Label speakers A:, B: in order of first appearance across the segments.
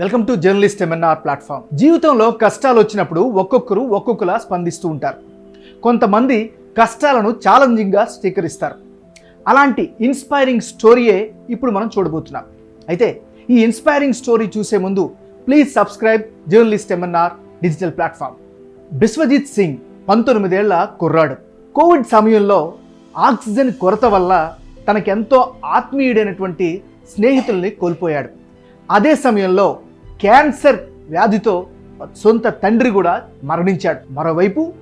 A: Welcome to journalist MNR platform జీవితంలో కష్టాలు వచ్చినప్పుడు ఒక్కొక్కరు ఒక్కొక్కలా స్పందిస్తూ ఉంటారు. కొంతమంది కష్టాలను ఛాలెంజింగ్గా స్వీకరిస్తారు. అలాంటి ఇన్స్పైరింగ్ స్టోరీయే ఇప్పుడు మనం చూడబోతున్నాం. అయితే ఈ ఇన్స్పైరింగ్ స్టోరీ చూసే ముందు please subscribe journalist MNR digital platform Biswajit Singh పంతొమ్మిదేళ్ళ కుర్రాడు. కోవిడ్ సమయంలో ఆక్సిజన్ కొరత వల్ల తనకెంతో ఆత్మీయుడైనటువంటి స్నేహితుల్ని కోల్పోయాడు. అదే సమయంలో క్యాన్సర్ వ్యాధితో సొంత తండ్రి కూడా మరణించాడు. మరోవైపు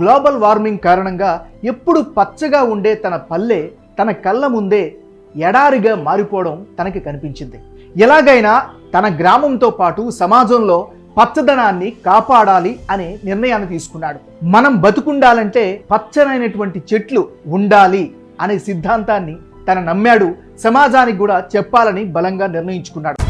A: గ్లోబల్ వార్మింగ్ కారణంగా ఎప్పుడు పచ్చగా ఉండే తన పల్లె తన కళ్ళ ముందే ఎడారిగా మారిపోవడం తనకి కనిపించింది. ఎలాగైనా తన గ్రామంతో పాటు సమాజంలో పచ్చదనాన్ని కాపాడాలి అనే నిర్ణయాన్ని తీసుకున్నాడు. మనం బతుకుండాలంటే పచ్చనైనటువంటి చెట్లు ఉండాలి అనే సిద్ధాంతాన్ని తన నమ్మాడు. సమాజానికి కూడా చెప్పాలని బలంగా నిర్ణయించుకున్నాడు.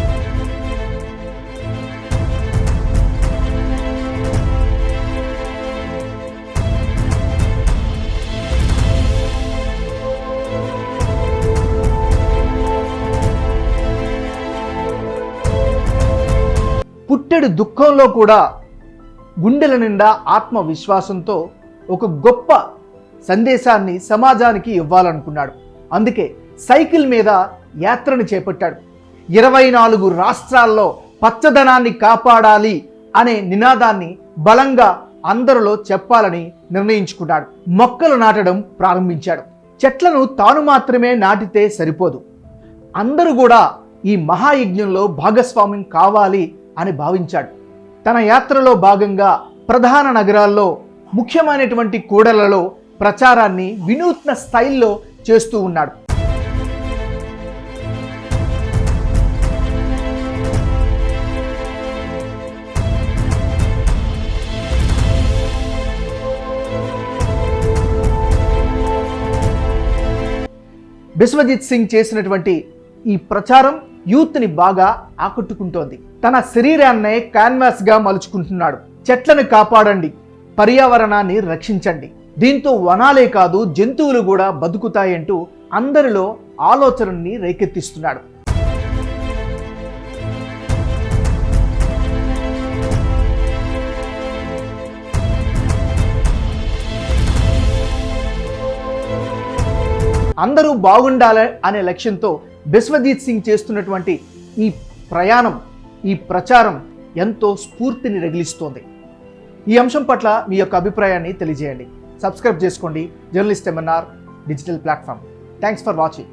A: పుట్టెడు దుఃఖంలో కూడా గుండెల నిండా ఆత్మవిశ్వాసంతో ఒక గొప్ప సందేశాన్ని సమాజానికి ఇవ్వాలనుకున్నాడు. అందుకే సైకిల్ మీద యాత్రను చేపట్టాడు. ఇరవై నాలుగు రాష్ట్రాల్లో పచ్చదనాన్ని కాపాడాలి అనే నినాదాన్ని బలంగా అందరిలో చెప్పాలని నిర్ణయించుకున్నాడు. మొక్కలు నాటడం ప్రారంభించాడు. చెట్లను తాను మాత్రమే నాటితే సరిపోదు. అందరూ కూడా ఈ మహాయజ్ఞంలో భాగస్వామ్యం కావాలి అని భావించాడు. తన యాత్రలో భాగంగా ప్రధాన నగరాల్లో ముఖ్యమైనటువంటి కూడలలో ప్రచారాన్ని వినూత్న స్థైల్లో చేస్తూ ఉన్నాడు. బిశ్వజిత్ సింగ్ చేసినటువంటి ఈ ప్రచారం యూత్ని బాగా ఆకట్టుకుంటోంది. తన శరీరాన్నే క్యాన్వాస్గా మలుచుకుంటున్నాడు. చెట్లను కాపాడండి. పర్యావరణాన్ని రక్షించండి. దీంతో వనాలే కాదు జంతువులు కూడా బతుకుతాయంటూ అందరిలో ఆలోచనని రేకెత్తిస్తున్నాడు. అందరూ బాగుండాలి అనే లక్ష్యంతో బిశ్వజిత్ సింగ్ చేస్తున్నటువంటి ఈ ప్రయాణం ఈ ప్రచారం ఎంతో స్ఫూర్తిని రగిలిస్తోంది. ఈ అంశం పట్ల మీ యొక్క అభిప్రాయాన్ని తెలియజేయండి. సబ్స్క్రైబ్ చేసుకోండి. Journalist MNR digital platform. Thanks for watching